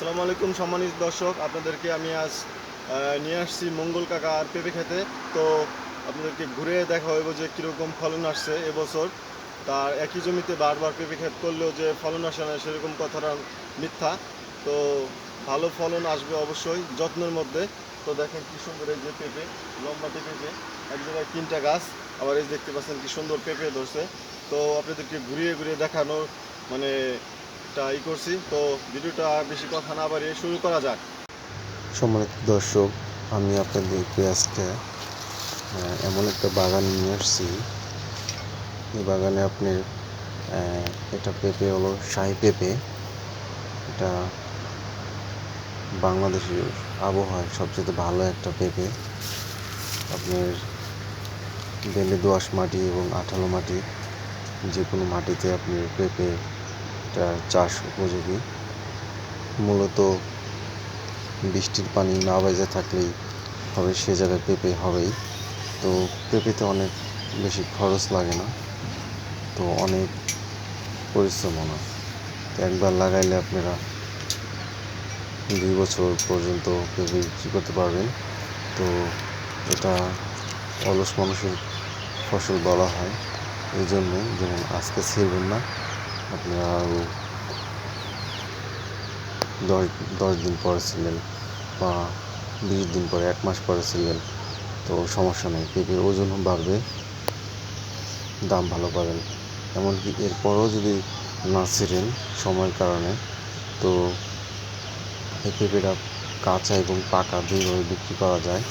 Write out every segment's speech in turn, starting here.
আসসালামু আলাইকুম সম্মানিত দর্শক, আপনাদেরকে আমি আজ নিয়ে আসছি মঙ্গল কাকা আর পেঁপে খেতে। তো আপনাদেরকে ঘুরে দেখা হইব যে কীরকম ফলন আসছে এবছর। তার একই জমিতে বারবার পেঁপে খেত করলেও যে ফলন আসে না, সেরকম কথাটা মিথ্যা। তো ভালো ফলন আসবে অবশ্যই যত্নের মধ্যে। তো দেখেন কি সুন্দর এই যে পেঁপে লম্বাটে পেঁপে এক জায়গায় তিনটা গাছ। আবার এই দেখতে পাচ্ছেন কি সুন্দর পেঁপে ধরছে। তো আপনাদেরকে ঘুরিয়ে ঘুরিয়ে দেখানোর মানে একটা ই করছি, তো ভিডিওটা বেশি কথা না বাড়িয়ে শুরু করা যাক। সম্মানিত দর্শক, আমি আপনাদেরকে আজকে এমন একটা বাগান নিয়ে আসছি। এই বাগানে আপনার এটা পেঁপে হলো শাহি পেঁপে। এটা বাংলাদেশের আবহাওয়ায় সবচেয়ে ভালো একটা পেঁপে। আপনার বেলে দোআঁশ মাটি এবং আঠালো মাটি যে কোনো মাটিতে আপনি পেঁপে এটা চাষ উপযোগী। মূলত বৃষ্টির পানি না বেজে থাকলেই হবে, সে জায়গায় পেঁপে হবেই। তো পেঁপেতে অনেক বেশি খরচ লাগে না, তো অনেক পরিশ্রমও না। তো একবার লাগাইলে আপনারা দুই বছর পর্যন্ত পেঁপে বিক্রি করতে পারবেন। তো এটা অলস মানুষের ফসল বলা হয়, এই জন্যে যেমন আজকে ছিড়বেন না আপনারা দশ দশ দিন পরে ছিলেন বা বিশ দিন পরে, এক মাস পরে ছিলেন তো সমস্যা নেই। পেঁপের ওজনও বাড়বে, দাম ভালো পাবেন। এমনকি এরপরও যদি না ছিঁড়েন সময়ের কারণে, তো এই পেঁপেটা কাঁচা এবং পাকা দুইভাবে বিক্রি করা যায়,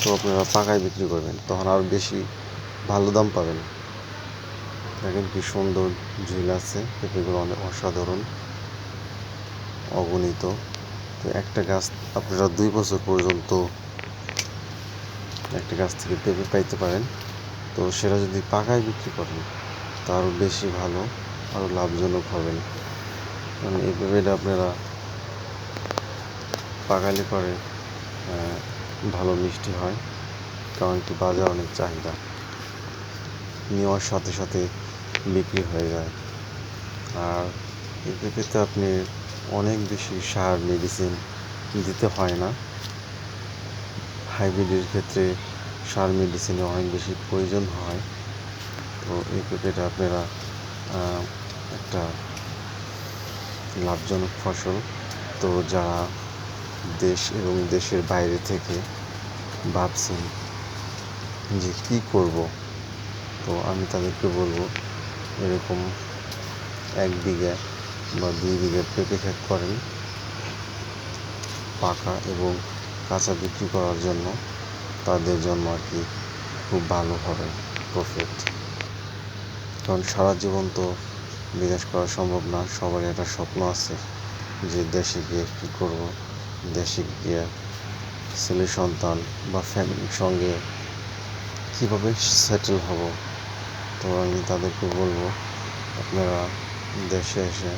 তো আপনারা পাকায় বিক্রি করবেন। তখন আরও বেশি ভালো দাম পাবেন। দেখেন কি সুন্দর ঝিল আছে, পেঁপেগুলো অনেক অসাধারণ, অগণিত। তো একটা গাছ আপনারা দুই বছর পর্যন্ত একটা গাছ থেকে পেঁপে পাইতে পারেন। তো সেটা যদি পাকায় বিক্রি করেন, তা আরও বেশি ভালো, আরও লাভজনক হবেন কারণ এই পেঁপেটা আপনারা পাকালে পরে ভালো মিষ্টি হয়, কারণ কি বাজার অনেক চাহিদা। নেওয়ার সাথে সাথে বিক্রি হয়ে যায়। আর পেঁপেতে আপনি অনেক বেশি সার মেডিসিন দিতে হয় না। হাইব্রিডের ক্ষেত্রে সার মেডিসিনের অনেক বেশি প্রয়োজন হয়। তো এই পেঁপেটা আপনারা একটা লাভজনক ফসল। তো যারা দেশ এবং দেশের বাইরে থেকে ভাবছেন যে কী করব, তো আমি তাদেরকে বলব এরকম এক বিঘা বা দুই বিঘা পেঁপে ক্ষেত করেন পাকা এবং কাঁচা বিক্রি করার জন্য, তাদের জন্য আর কি খুব ভালো হবে প্রফিট কারণ সারা জীবন তো বিদেশ করা সম্ভব না, সবারই একটা স্বপ্ন আছে যে দেশে গিয়ে কী করব, দেশে গিয়ে ছেলে সন্তান বা ফ্যামিলির সঙ্গে কীভাবে সেটেল হব তো আমি তাদেরকে বলব, আপনারা দেশে এসে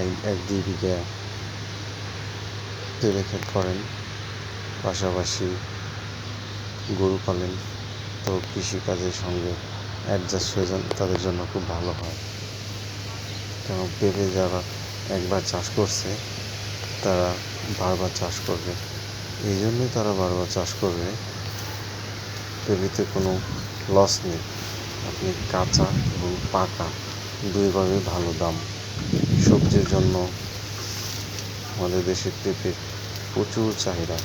এক এক দুই বিঘা পেঁপে ক্ষেত করেন, পাশাপাশি গরু পালেন। তো কৃষিকাজের সঙ্গে অ্যাডজাস্ট হয়ে যান, তাদের জন্য খুব ভালো হয়। কারণ পেঁপে যারা একবার চাষ করছে, তারা বারবার চাষ করবে। এই জন্যই তারা বারবার চাষ করবে। পেঁপেতে কোনো লস নেই। আপনি কাঁচা এবং পাকা, দুইভাবে ভালো দাম। সবজির জন্য আমাদের দেশের পেঁপের প্রচুর চাহিদা।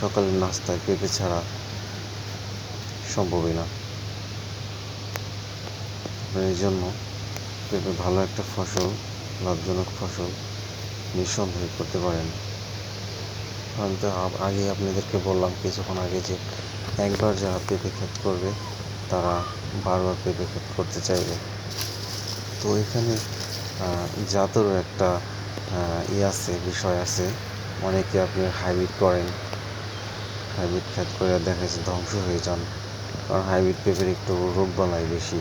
সকালের নাস্তায় পেঁপে ছাড়া সম্ভবই না। এই জন্য পেঁপে ভালো একটা ফসল, লাভজনক ফসল নিঃসন্দেহে করতে পারেন। আমি তো আগে আপনাদেরকে বললাম, কিছুক্ষণ আগে যে একবার যারা পেঁপে ক্ষেত করবে, তারা বারবার ক্ষেত করতে চাইবে। তো এখানে জাতেরও একটা ই আছে, বিষয় আছে। অনেকে আপনি হাইব্রিড করেন। হাইব্রিড ক্ষেত করে দেখা যাচ্ছে ধ্বংস হয়ে যান। কারণ হাইব্রিড পেঁপের একটু রোগ বালাই বেশি।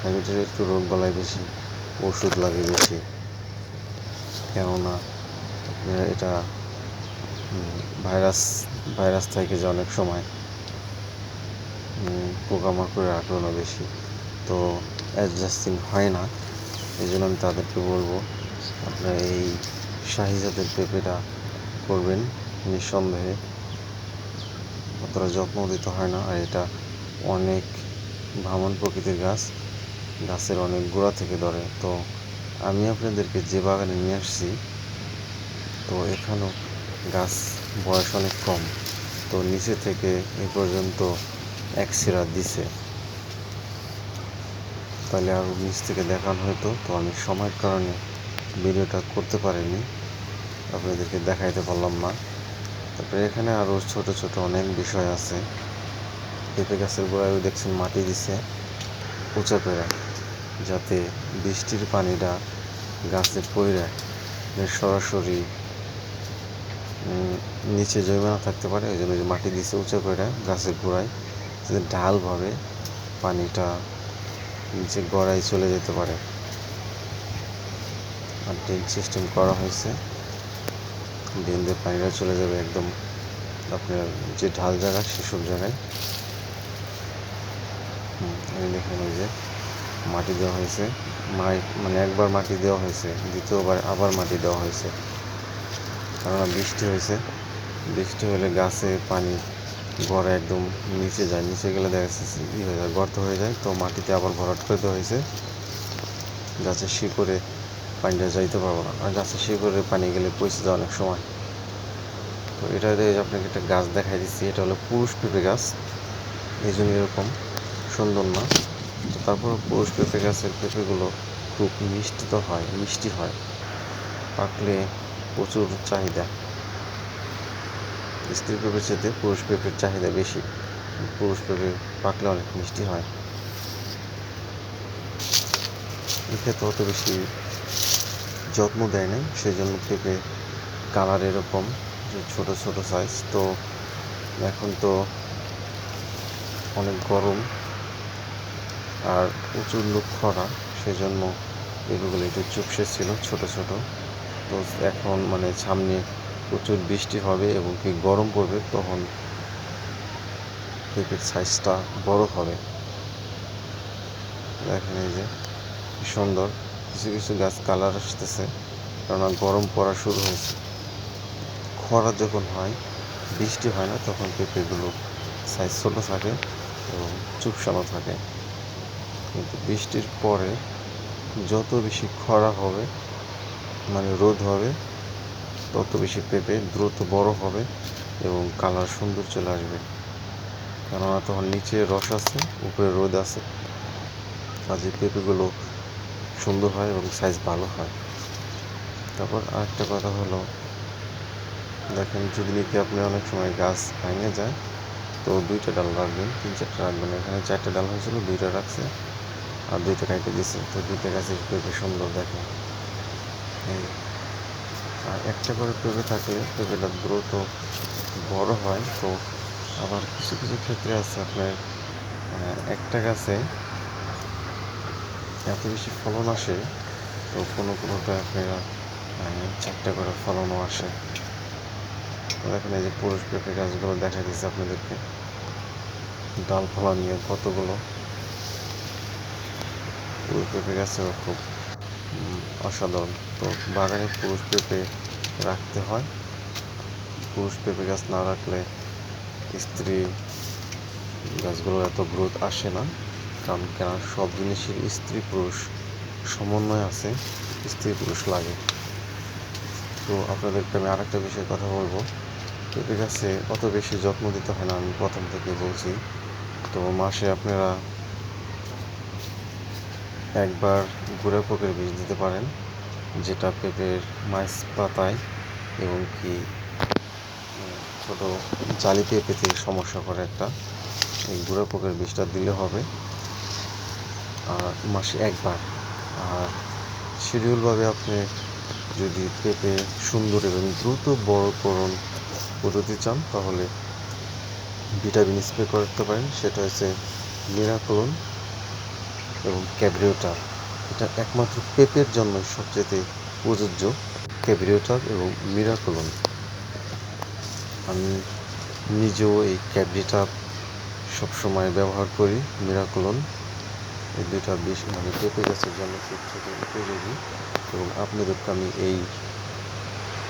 হাইব্রিডের একটু রোগ বালাই বেশি, ওষুধ লাগে বেশি। কেননা এটা ভাইরাস ভাইরাস থেকে যে অনেক সময়। পোকামাকড়ের আক্রমণ বেশি। তো অ্যাডজাস্টিং হয় না। এই জন্য আমি তাদেরকে বলব, আপনার এই শাহি জাতের পেঁপেটা করবেন নিঃসন্দেহে। অতটা যত্ন দিতে হয় না। আর এটা অনেক ভ্রমণ প্রকৃতির গাছ। গাছের অনেক গোড়া থেকে ধরে। তো আমি আপনাদেরকে যে বাগানে নিয়ে আসছি, তো এখানেও গাছ বয়স অনেক কম। তো নিচে থেকে এ পর্যন্ত এক সিরা দিছে। তাহলে আরও নিচ থেকে দেখানো হতো তো আমি সময়ের কারণে ভিডিওটা করতে পারিনি। আপনাদেরকে দেখাইতে পারলাম না। তারপরে এখানে আরও ছোট ছোট অনেক বিষয় আছে। পেঁপে গাছের গোড়ায়ও দেখছেন মাটি দিছে। উঁচা করে, যাতে বৃষ্টির পানিটা গাছে পড়ে সরাসরি নিচে জমে না থাকতে পারে ওই জন্য মাটি দিছে উঁচা করে গাছের গোড়ায়। ঢালভাবে পানিটা নিচে গড়ায় চলে যেতে পারে। আর ড্রেন সিস্টেম করা হয়েছে। ড্রেন দিয়ে পানিটা চলে যাবে একদম আপনার যে ঢাল জায়গা, সেসব জায়গায়। এই দেখেন ওই যে মাটি দেওয়া হয়েছে। মানে একবার মাটি দেওয়া হয়েছে, দ্বিতীয়বার আবার মাটি দেওয়া হয়েছে। কেননা বৃষ্টি হয়েছে। বৃষ্টি হলে গাছে পানি গড়ে একদম নিচে যায়, নিচে গেলে দেখা যাচ্ছে হয়ে যায়, গর্ত হয়ে যায়। তো মাটিতে আবার ভরাট করে দেওয়া হয়েছে। গাছের শিকড়ে পানিটা যাইতে পারব না। আর গাছের শিকড়ে পানি গেলে পচে যায় অনেক সময়। তো এটাতে আপনাকে একটা গাছ দেখাই দিচ্ছি, এটা হলো পুরুষ পেঁপে গাছ। এই জন্য এরকম সুন্দর না। তো তারপর পুরুষ পেঁপে গাছের পেঁপেগুলো খুব মিষ্টি তো হয়, মিষ্টি হয়। পাকলে প্রচুর চাহিদা। স্ত্রী পেঁপের চেয়ে পুরুষ পেঁপের চাহিদা বেশি। পুরুষ পেঁপে পাকলে অনেক মিষ্টি হয়। এক্ষেত্রে অত বেশি যত্ন দেয় না সেই জন্য পেঁপে কালার এরকম, যে ছোট ছোট সাইজ তো এখন তো অনেক গরম আর প্রচুর লোক খরা সেই জন্য পেঁপেগুলো একটু চুপসে ছিল, ছোট ছোট। তো এখন মানে সামনে প্রচুর বৃষ্টি হবে এবং কি গরম পড়বে, তখন পেঁপের সাইজটা বড় হবে। দেখেন এই যে সুন্দর। কিছু কিছু গাছ কালার আসতেছে, কেননা গরম পড়া শুরু হয়েছে। খরা যখন হয়, বৃষ্টি হয় না, তখন পেঁপেগুলো সাইজ ছোটো থাকে এবং চুপসানো থাকে। কিন্তু বৃষ্টির পরে যত বেশি খরা হবে মানে রোদ হবে তত বেশি পেঁপে দ্রুত বড় হবে এবং কালার সুন্দর চলে আসবে। কেননা তখন নিচে রস আছে, উপরে রোদ আছে। কাজে পেঁপেগুলো সুন্দর হয় এবং সাইজ ভালো হয়। তারপর আরেকটা কথা হলো, দেখেন যদি নাকি আপনি অনেক সময় গাছ ভেঙে যায়, তো দুইটা ডাল রাখবেন, তিন চারটা রাখবেন। এখানে চারটে ডাল হয়েছিল, দুইটা রাখছে আর দুইটা কাইটে দিছে। তো দুইটা গাছের পেঁপে সুন্দর দেখে এই আর একটা করে পেঁপে থাকে, পেঁপেটা দ্রুত বড় হয়। তো আবার কিছু কিছু ক্ষেত্রে আছে আপনার একটা গাছে এত বেশি ফলন আসে, তো কোনো, কোনোটা আপনারা চারটা করে ফলনও আসে। দেখেন এই যে পুরুষ পেঁপে গাছগুলো দেখা দিচ্ছে আপনাদেরকে ডালপালা নিয়ে কতগুলো? পুরুষ পেঁপে গাছেও খুব অসাধারণ। তো বাগানে পুরুষ পেঁপে রাখতে হয়। পুরুষ পেঁপে গাছ না রাখলে স্ত্রী গাছগুলো এত গ্রোথ আসে না। কারণ কেন? সব জিনিসের স্ত্রী পুরুষ সমন্বয় আছে, স্ত্রী পুরুষ লাগে। তো আপনাদেরকে আমি আরেকটা বিষয়ে কথা বলব। পেঁপে গাছে অত বেশি যত্ন দিতে হয় না, আমি প্রথম থেকে বলছি। তো মাসে আপনারা একবার গুঁড়া পোকের বীজ দিতে পারেন। যেটা পেঁপের মাইস পাতায় এবং কি ছোট জালি পেঁপেতে সমস্যা করে একটা। এই গুঁড়া পোকের বীজটা দিলে হবে। আর মাসে একবার। আর শিডিউলভাবে আপনি যদি পেঁপে সুন্দর এবং দ্রুত বড় করণ পদ্ধতি চান, তাহলে ভিটামিন স্প্রে করতে পারেন। সেটা হচ্ছে মিরাকলন এবং ক্যাব্রিওটার এটা একমাত্র পেঁপের জন্য সবচেয়ে প্রযোজ্য ক্যাব্রিওটার এবং মিরাকলন। আমি নিজেও এই ক্যাব্রিটার সবসময় ব্যবহার করি, মিরাকলন। এই দুটা বিষ মানে পেঁপে গাছের জন্য থেকে উপযোগী। এবং আপনাদেরকে আমি এই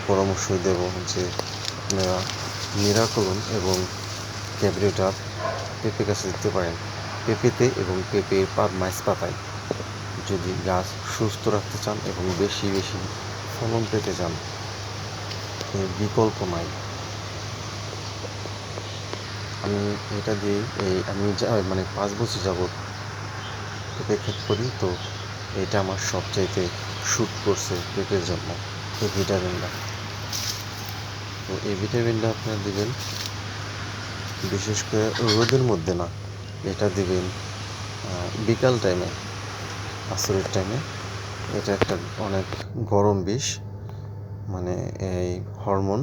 পরামর্শ দেব যে আপনারা নিরাকরণ এবং ক্যাবরেটার পেঁপে গাছে দিতে পারেন। পেঁপেতে এবং পেঁপের পাত পাতায়। যদি গাছ সুস্থ রাখতে চান এবং বেশি বেশি ফলন পেতে চান এর বিকল্প নাই আমি এটা দিয়ে এই আমি যা মানে পাঁচ বছর যাবৎ পেঁপে ক্ষেত করি, তো এটা আমার সবচাইতে শ্যুট করছে পেঁপের জন্য, এই ভিটামিনটা। তো এই ভিটামিনটা আপনারা দিবেন, বিশেষ করে রোদের মধ্যে না। এটা দিবেন বিকাল টাইমে আসরের টাইমে এটা একটা অনেক গরম বিষ মানে এই হরমোন।